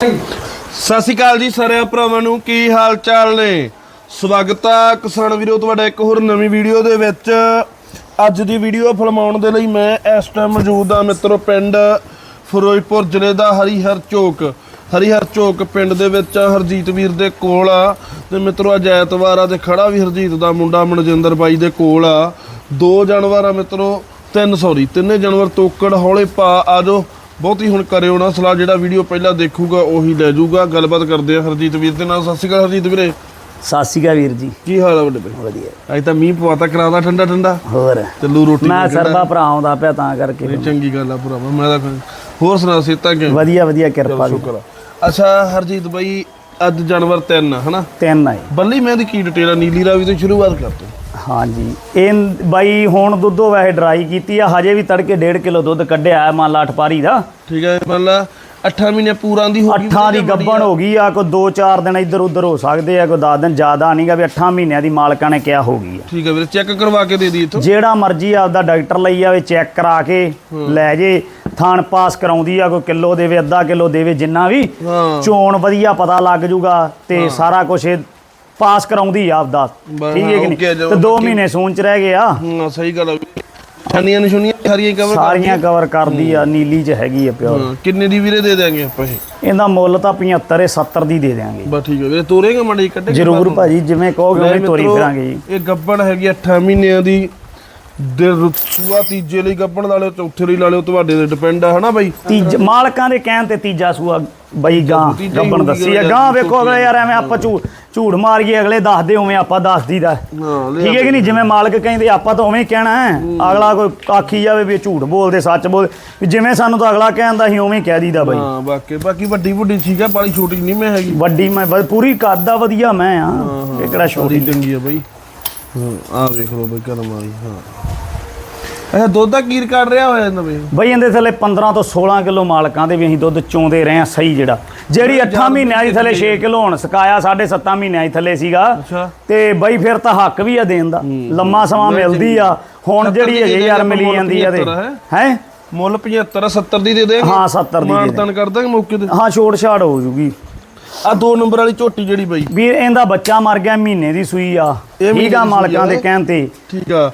ਸਤਿ ਸ਼੍ਰੀ ਅਕਾਲ ਜੀ ਸਾਰਿਆਂ ਭਰਾਵਾਂ ਨੂੰ, ਕੀ ਹਾਲ ਚਾਲ ਨੇ? ਸਵਾਗਤ ਆ ਕਿਸਾਨ ਵੀਰੋ, ਤੁਹਾਡਾ ਇੱਕ ਹੋਰ ਨਵੀਂ ਵੀਡੀਓ ਦੇ ਵਿੱਚ। ਅੱਜ ਦੀ ਵੀਡੀਓ ਫਿਲਮਾਉਣ ਦੇ ਲਈ ਮੈਂ ਇਸ ਟਾਈਮ ਮੌਜੂਦ ਆ ਮਿੱਤਰੋ ਪਿੰਡ ਫਿਰੋਜ਼ਪੁਰ ਜ਼ਿਲ੍ਹੇ ਦਾ ਹਰੀਹਰ ਚੌਕ। ਹਰੀਹਰ ਚੌਕ ਪਿੰਡ ਦੇ ਵਿੱਚ ਹਰਜੀਤ ਵੀਰ ਦੇ ਕੋਲ ਆ ਤੇ ਮਿੱਤਰੋ, ਅੱਜ ਐਤਵਾਰ ਆ ਤੇ ਖੜਾ ਵੀ ਹਰਜੀਤ ਦਾ ਮੁੰਡਾ ਮਨਜਿੰਦਰ ਬਾਈ ਦੇ ਕੋਲ ਆ। ਦੋ ਜਾਨਵਰ ਆ ਮਿੱਤਰੋ, ਤਿੰਨ ਸੌਰੀ ਤਿੰਨੇ ਜਾਨਵਰ ਤੋਕੜ ਹੌਲੇ ਪਾ ਆਜੋ ਬਹੁਤੀ ਹੁਣ ਕਰਿਓ ਨਾ ਸਲਾਹ ਜਿਹੜਾ ਵੀਡੀਓ ਪਹਿਲਾਂ ਦੇਖੂਗਾ ਉਹੀ ਲੈ ਜਾਊਗਾ। ਗੱਲਬਾਤ ਕਰਦੇ ਆ ਹਰਜੀਤ ਵੀਰ ਦੇ ਨਾਲ। ਸਤਿ ਸ਼੍ਰੀ ਅਕਾਲ ਹਰਜੀਤ ਵੀਰੇ। ਸਤਿ ਸ਼੍ਰੀ ਅਕਾਲ ਵੀਰ ਜੀ। ਕੀ ਹਾਲ ਆ ਵੱਡੇ ਭਾਈ? ਵਧੀਆ। ਅੱਜ ਤਾਂ ਮੀਂਹ ਪਵਾਤਾ ਕਰਾਦਾ ਠੰਡਾ ਠੰਡਾ। ਹੋਰ। ਚੱਲੂ ਰੋਟੀ ਮੈਂ। ਸਰਬਾ ਭਰਾ ਆਉਂਦਾ ਪਿਆ ਤਾਂ ਕਰਕੇ। ਨਹੀਂ, ਚੰਗੀ ਗੱਲ ਆ ਭਰਾਵਾ ਮੈਂ ਤਾਂ ਹੋਰ ਸੁਣਾ ਸੀਤਾ ਕਿ ਵਧੀਆ ਵਧੀਆ ਕਿਰਪਾ ਦੀ ਸ਼ੁਕਰ ਆ। ਅੱਛਾ ਹਰਜੀਤ ਬਾਈ ਅੱਜ ਜਾਨਵਰ ਤਿੰਨ ਆ ਹਨਾ? ਤਿੰਨ ਆਏ ਬੱਲੀ ਮੈਂ ਦੀ ਕੀ ਡਿਟੇਲ ਆ? ਨੀਲੀ ਰਾਵੀ ਤੋਂ ਸ਼ੁਰੂਆਤ ਕਰ ਤੂੰ। ਹਾਂਜੀ। ਇਹ ਬਾਈ ਹੁਣ ਦੁੱਧੋ ਵੈਸੇ ਡਰਾਈ ਕੀਤੀ ਆ ਹਜੇ ਵੀ ਤੜਕੇ 1.5 ਕਿਲੋ ਦੁੱਧ ਕੱਢਿਆ ਹੈ ਮੰਨ ਲਾ ਅਠਪਾਰੀ ਦਾ। ਠੀਕ ਹੈ ਮੰਨ ਲਾ 8 ਮਹੀਨੇ ਪੂਰਾਂ ਦੀ ਹੋ ਗਈ ਅੱਠਾਂ ਦੀ ਗੱਬਣ ਹੋ ਗਈ ਆ ਕੋਈ 2-4 ਦਿਨ ਇੱਧਰ ਉੱਧਰ ਹੋ ਸਕਦੇ ਆ ਕੋਈ 10 ਦਿਨ ਜ਼ਿਆਦਾ ਨਹੀਂਗਾ ਵੀ 8 ਮਹੀਨਿਆਂ ਦੀ ਮਾਲਕਾਂ ਨੇ ਕਿਹਾ ਹੋ ਗਈ ਆ। ਠੀਕ ਹੈ ਵੀਰੇ ਚੈੱਕ ਕਰਵਾ ਕੇ ਦੇ ਦੀ ਇਥੋਂ। ਜਿਹੜਾ ਮਰਜ਼ੀ ਆਪਦਾ ਡਾਕਟਰ ਲਈ ਆਵੇ ਚੈੱਕ ਕਰਾ ਕੇ ਲੈ ਜੇ ਥਾਣ ਪਾਸ ਕਰਾਉਂਦੀ ਆ ਕੋਈ ਕਿਲੋ ਦੇਵੇ ਅੱਧਾ ਕਿਲੋ ਦੇਵੇ ਜਿੰਨਾ ਵੀ। ਚੋਣ ਵਧੀਆ ਪਤਾ ਲੱਗ ਜੂਗਾ ਤੇ ਸਾਰਾ ਕੁਝ ਪਾਸ ਕਰਾਉਂਦੀ ਆ ਆਪਦਾ। ਠੀਕ ਹੈ ਕਿ ਨਹੀਂ? ਤੇ 2 ਮਹੀਨੇ ਸੂਣ ਚ ਰਹਿ ਗਏ ਆ। ਹਾਂ ਸਹੀ ਗੱਲ ਆ ਛਾਨੀਆਂ ਨਿਸ਼ਾਨੀਆਂ ਸਾਰੀਆਂ ਕਵਰ ਸਾਰੀਆਂ ਕਵਰ ਕਰਦੀ ਆ ਨੀਲੀ ਚ ਹੈਗੀ ਆ ਪਿਓ ਹਾਂ ਕਿੰਨੇ ਦੀ ਵੀਰੇ ਦੇ ਦਿਆਂਗੇ ਆਪਾਂ ਇਹ? ਇਹਦਾ ਮੁੱਲ ਤਾਂ 75 ਇਹ 70 ਦੀ ਦੇ ਦੇਾਂਗੇ ਬਸ ਠੀਕ ਹੈ ਵੀਰੇ ਤੋਰੇਗਾ ਮੰਡੀ ਕੱਢੇ ਜ਼ਰੂਰ ਭਾਜੀ ਜਿਵੇਂ ਕਹੋਗੇ ਉਵੇਂ ਤੋਰੀ ਫਿਰਾਂਗੇ ਜੀ। ਇਹ ਗੱਬਣ ਹੈਗੀ 8 ਮਹੀਨਿਆਂ ਦੀ। ਦੇ ਸੂਆ ਤੀਜੇ ਲਈ ਗੱਬਣ ਲਾ ਲਿਓ ਚੌਥੇ ਲਈ ਲਾ ਲਿਓ ਤੁਹਾਡੇ ਤੇ ਡਿਪੈਂਡ ਆ ਹਨਾ ਬਾਈ? ਤੀਜ ਮਾਲਕਾਂ ਦੇ ਕਹਿਣ ਤੇ ਤੀਜਾ ਸੂਆ ਬਈ ਗਾਂ ਗੱਬਣ ਦੱਸੀ ਆ। ਗਾਂ ਵੇਖੋ ਅਗਲੇ ਯਾਰ ਐਵੇਂ ਆਪਾਂ ਝੂਠ ਝੂਠ ਮਾਰੀਏ ਅਗਲੇ ਦੱਸਦੇ ਉਵੇਂ ਆਪਾਂ ਦੱਸ ਦੀਦਾ ਹਾਂ ਠੀਕ ਹੈ ਕਿ ਨਹੀਂ? ਜਿਵੇਂ ਮਾਲਕ ਕਹਿੰਦੇ ਆਪਾਂ ਤਾਂ ਉਵੇਂ ਹੀ ਕਹਿਣਾ ਹੈ। ਅਗਲਾ ਕੋਈ ਆਖੀ ਜਾਵੇ ਵੀ ਝੂਠ ਬੋਲਦੇ ਸੱਚ ਬੋਲ ਵੀ ਜਿਵੇਂ ਸਾਨੂੰ ਤਾਂ ਅਗਲਾ ਕਹਿੰਦਾ ਸੀ ਉਵੇਂ ਹੀ ਕਹਿ ਦੀਦਾ ਬਈ। ਹਾਂ ਬਾਕੀ ਬਾਕੀ ਵੱਡੀ ਵੱਡੀ ਠੀਕ ਆ ਬਾਲੀ ਛੋਟੀ ਨਹੀਂ ਮੈਂ ਹੈਗੀ। ਵੱਡੀ ਮੈਂ ਪੂਰੀ ਕੱਦ ਦਾ ਵਧੀਆ ਮੈਂ ਆ। ਇਹ ਕਿਹੜਾ ਛੋਟੀ। ਚੰਗੀ ਆ ਬਾਈ। ਹਾਂ ਆ ਵੇਖ ਲਓ ਬਾਈ ਕਰਮ ਵਾਲੀ ਹਾਂ। ਅੱਛਾ ਦੁੱਧ ਦਾ ਕੀ ਰਿਕਾਰਡ ਰਿਹਾ ਹੋਇਆ ਇਹਨਾਂ ਬਈ ਬਈ ਇਹਦੇ ਥੱਲੇ 15 ਤੋਂ 16 ਕਿਲੋ ਮਾਲਕਾਂ ਦੇ ਵੀ ਅਸੀਂ ਦੁੱਧ ਚੋਂਦੇ ਰਹੇ ਆ ਸਹੀ ਜਿਹੜਾ। ਜਿਹੜੀ 8 ਮਹੀਨਿਆਂ ਦੀ ਥੱਲੇ 6 ਕਿਲੋ ਹੁਣ ਸਕਾਇਆ 7.5 ਮਹੀਨਿਆਂ ਦੀ ਥੱਲੇ ਸੀਗਾ। ਅੱਛਾ। ਤੇ ਬਈ ਫਿਰ ਤਾਂ ਹੱਕ ਵੀ ਆ ਦੇਣ ਦਾ। ਲੰਮਾ ਸਮਾਂ ਮਿਲਦੀ ਆ। ਹੁਣ ਜਿਹੜੀ ਹੈਗੀ ਯਾਰ ਮਿਲੀ ਜਾਂਦੀ ਆ ਤੇ ਹੈ। ਮੁੱਲ 75 70 ਦੀ ਦੇ ਦੇਗੇ ਹਾਂ 70 ਦੀ ਦੇ ਦੇ। ਮਾਨਤਨ ਕਰ ਦਾਂਗੇ ਮੌਕੇ ਤੇ? ਹਾਂ ਛੋੜ ਛਾੜ ਹੋ ਜੂਗੀ। ਆ ਦੋ ਨੰਬਰ ਵਾਲੀ ਝੋਟੀ ਜਿਹੜੀ ਬਾਈ। ਵੀਰ ਇਹਦਾ ਬੱਚਾ ਮਰ ਗਿਆ ਮਹੀਨੇ ਦੀ ਸੂਈ ਆ। ਠੀਕ ਆ ਦੀ ਮਾਲਕਾਂ ਦੇ। ਕਹਿਣ ਤੇ। ਠੀਕ ਆ।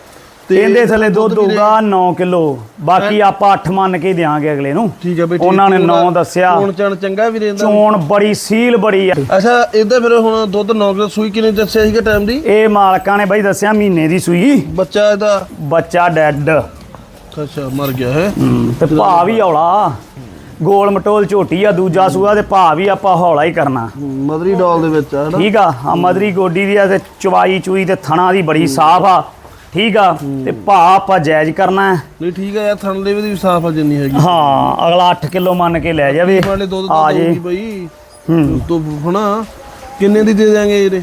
ਇਹਦੇ ਥੱਲੇ ਦੁੱਧ ਹੋਊਗਾ 9 ਕਿਲੋ ਬਾਕੀ ਆਪਾਂ 8 ਮੰਨ ਕੇ ਦਿਆਂਗੇ ਅਗਲੇ ਨੂੰ। ਠੀਕ ਆ ਬਈ। ਉਹਨਾਂ ਨੇ ਚੋਣ- ਨੌ ਦੱਸਿਆ। ਚੋਣ ਚਣ ਚੰਗਾ ਵੀ ਰਹਿੰਦਾ ਚੋਣ ਬੜੀ ਸੀਲ ਬੜੀ ਆ। ਅੱਛਾ ਇਹਦਾ ਫਿਰ ਹੁਣ ਦੁੱਧ 9 ਕਿਲੋ ਸੂਈ ਕਿੰਨੇ ਦੱਸਿਆ ਸੀਗਾ ਟਾਈਮ ਦੀ? ਇਹ ਮਾਲਕਾਂ ਨੇ ਬਈ ਦੱਸਿਆ ਮਹੀਨੇ ਦੀ ਸੂਈ। ਬੱਚਾ ਇਹਦਾ? ਬੱਚਾ ਡੈਡ। ਅੱਛਾ ਮਰ ਗਿਆ ਹੈ। ਤੇ ਭਾ ਵੀ ਹੌਲਾ ਗੋਲ ਮਟੋਲ ਝੋਟੀ ਆ ਦੂਜਾ ਸੂਆ ਤੇ ਭਾ ਵੀ ਆਪਾਂ ਹੌਲਾ ਹੀ ਕਰਨਾ। ਮਦਰੀ ਡਾਲ ਦੇ ਵਿੱਚ ਆ ਠੀਕ ਆ ਆ ਮਦਰੀ ਗੋਡੀ ਦੀ ਆ ਤੇ ਚਵਾਈ ਚੂਈ ਤੇ ਥਣਾ ਦੀ ਬੜੀ ਸਾਫ਼ ਆ। ਠੀਕ ਆ? ਤੇ ਭਾ ਆਪਾਂ ਜਾਇਜ਼ ਕਰਨਾ ਹੈ। ਨਹੀਂ ਠੀਕ ਆ ਯਾਰ ਥਣ ਦੇ ਵੀ ਸਾਫ਼ ਆ ਜਿੰਨੀ ਹੈਗੀ। ਹਾਂ ਅਗਲਾ 8 ਕਿਲੋ ਮੰਨ ਕੇ ਲੈ ਜਾਵੇ। ਵਾਲੇ ਦੁੱਧ ਆ ਤਾਂ ਜੇ। ਦਊਗੀ ਬਈ। ਹੂੰ। ਤੂੰ ਹਨਾ ਕਿੰਨੇ ਦੀ ਦੇ ਦਿਆਂਗੇ ਇਹਦੇ?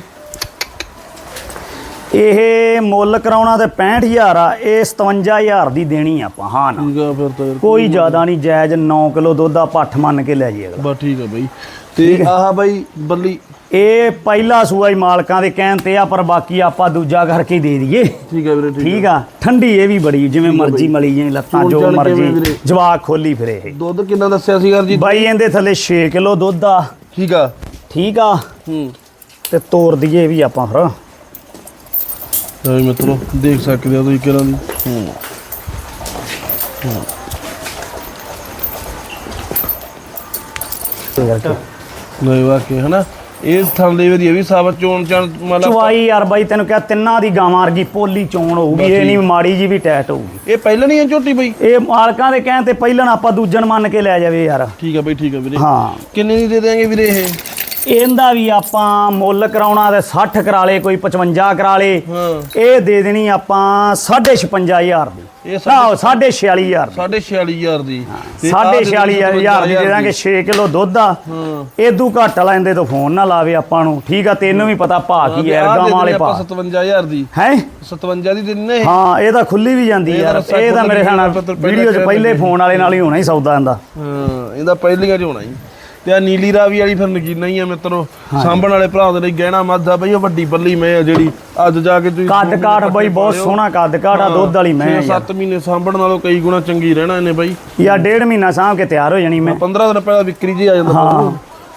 ਇਹ ਮੁੱਲ ਕਰਾਉਣਾ ਤੇ 65000 ਆ ਇਹ 57000 ਦੀ ਦੇਣੀ ਆਪਾਂ ਹਾਂ ਨਾ। ਠੀਕ ਆ ਫਿਰ ਤਾਂ ਯਾਰ ਕੋਈ ਜ਼ਿਆਦਾ ਨਹੀਂ। ਜਾਇਜ਼ 9 ਕਿਲੋ ਦੁੱਧ ਆ ਪੱਠ ਮੰਨ ਕੇ ਲੈ ਜੀ ਅਗਲਾ। ਬਸ ਠੀਕ ਆ ਬਈ। ਤੇ ਆਹ ਬਾਈ ਬੱਲੀ। ਇਹ ਪਹਿਲਾ ਸੂਆ ਹੀ ਮਾਲਕਾਂ ਦੇ ਕਹਿਣ ਤੇ ਆ ਪਰ ਬਾਕੀ ਆਪਾਂ ਦੂਜਾ ਕਰਕੇ ਹੀ ਦੇ ਦਈਏ। ਠੀਕ ਆ ਵੀਰੇ ਠੀਕ ਠੀਕ ਆ ਠੰਡੀ ਇਹ ਵੀ ਬੜੀ ਜਿਵੇਂ ਮਰਜ਼ੀ ਮਲੀ ਜਾਈ ਲੱਤਾਂ ਜੋ ਮਰਜ਼ੀ ਵੀਰੇ? ਜਵਾਕ ਖੋਲੀ ਫਿਰੇ ਇਹ। ਦੁੱਧ ਕਿੰਨਾ ਦੱਸਿਆ ਸੀ ਯਾਰ ਜੀ? ਬਾਈ ਇਹਦੇ ਥੱਲੇ 6 ਕਿਲੋ ਦੁੱਧ ਆ। ਠੀਕ ਆ। ਠੀਕ ਆ। ਹੂੰ। ਤੇ ਤੋਰ ਦਈਏ ਵੀ ਆਪਾਂ ਫਿਰ। ਲੈ ਮਿੱਤਰੋ ਦੇਖ ਸਕਦੇ ਹੋ ਤੁਸੀਂ ਕਿਰਾਂ ਦੀ। ਹੂੰ ਨਹੀਂ ਵਾਕੇ ਹਨਾ? ਇਹ ਥਣ ਦੇ ਵੀ ਇਹ ਵੀ ਸਾਬਤ ਚੋਣ ਚਣ ਮਤਲਬ ਚਵਾਈ ਯਾਰ ਬਾਈ ਤੈਨੂੰ ਕਿਹਾ ਤਿੰਨਾਂ ਦੀ ਗਾਵਾਂ ਵਰਗੀ ਪੋਲੀ ਚੋਣ ਹੋਊਗੀ ਇਹ ਨਹੀਂ ਮਾੜੀ ਜੀ ਵੀ ਟੈਟ ਹੋਊਗੀ। ਇਹ ਪਹਿਲਾਂ ਨਹੀਂ ਝੋਟੀ ਬਈ? ਇਹ ਮਾਲਕਾਂ ਦੇ ਕਹਿਣ ਤੇ ਪਹਿਲਾਂ ਆਪਾਂ ਦੂਜਣ ਮੰਨ ਕੇ ਲੈ ਜਾਵੇ ਯਾਰ। ਠੀਕ ਆ ਬਈ ਠੀਕ ਆ ਵੀਰੇ। ਹਾਂ। ਕਿੰਨੇ ਦੀ ਦੇ ਦੇਾਂਗੇ ਵੀਰੇ ਇਹ? ਇਹਦਾ ਵੀ ਆਪਾਂ ਮੁੱਲ ਕਰਾਉਣਾ ਤੇ 60 ਕਰਾ ਲੇ ਕੋਈ 55 ਕਰਾ ਲੇ ਹਾਂ। ਇਹ ਦੇ ਦੇਣੀ ਆਪਾਂ 55500 ਦੀ। ਇਹ ਨਾ 46500 ਦੀ। 46500 ਦੀ। ਤੇ ਆਹ ਸਾਢੇ ਦੇ 46000 ਦੀ ਦੇ ਦਾਂਗੇ 6 ਕਿਲੋ ਦੁੱਧ ਆ। ਹਾਂ। ਇਦੋਂ ਘੱਟ ਵਾਲਾ ਇਹਦੇ ਤੋਂ ਫੋਨ ਨਾ ਲਾਵੇ ਆਪਾਂ ਨੂੰ। ਠੀਕ ਆ ਤੈਨੂੰ ਵੀ ਪਤਾ ਭਾ ਕੀ ਹੈ ਆਹ ਦੇ ਗਾਵਾਂ ਵਾਲੇ ਭਾ ਆਪਾਂ 57000 ਦੀ। ਹੈ? 57 ਦੀ ਦਿੰਨੇ। ਹਾਂ ਇਹ ਤਾਂ ਖੁੱਲੀ ਵੀ ਜਾਂਦੀ ਯਾਰ। ਇਹ ਤਾਂ ਮੇਰੇ ਖਿਆਲ ਵੀਡੀਓ 'ਚ ਪਹਿਲੇ। ਫੋਨ ਵਾਲੇ ਨਾਲ ਹੀ ਹੋਣਾ ਹੀ ਸੌਦਾ ਇਹਦਾ। ਹਾਂ ਇਹਦਾ ਪਹਿਲੀਆਂ ਚ ਹੋਣਾ ਜੀ ਤੇ ਆ ਨੀਲੀ ਰਾਵੀ ਵਾਲੀ ਫਿਰ ਨਗੀਨਾ ਹੀ ਆ ਮਿੱਤਰੋ। ਸਾਂਭਣ ਵਾਲੇ ਭਰਾ ਦੇ ਲਈ ਗਹਿਣਾ ਮੱਧਾ ਬਈ ਉਹ ਵੱਡੀ ਬੱਲੀ ਮੈਂ ਆ ਜਿਹੜੀ ਅੱਜ ਜਾ ਕੇ ਤੁਸੀਂ ਕੱਦ ਕਾਠ ਬਈ ਬਹੁਤ ਸੋਹਣਾ ਕੱਦ ਕਾਠ ਆ ਦੁੱਧ ਵਾਲੀ ਮੈਂ 7 ਮਹੀਨੇ ਸਾਂਭਣ ਨਾਲੋਂ ਕਈ ਗੁਣਾ ਚੰਗੀ ਰਹਿਣਾ ਇਹਨੇ ਬਾਈ। ਯਾ ਡੇਢ ਮਹੀਨਾ ਸਾਂਭ ਕੇ ਤਿਆਰ ਹੋ ਜਾਣੀ ਮੈਂ। 15 ਦਿਨ ਪਹਿਲਾਂ ਵਿਕਰੀ ਜੀ ਆ ਜਾਂਦਾ ਹਾਂ।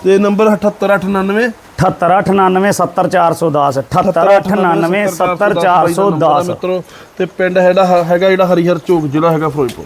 ਤੇ ਨੰਬਰ 78899 78899 70410 78899 70410 ਮਿੱਤਰੋ ਤੇ ਪਿੰਡ ਹੈਗਾ ਹੈਗਾ ਜਿਹੜਾ ਹਰੀਹਰ ਚੌਕ ਜ਼ਿਲ੍ਹਾ ਹੈਗਾ ਫਿਰੋਜ਼ਪੁਰ।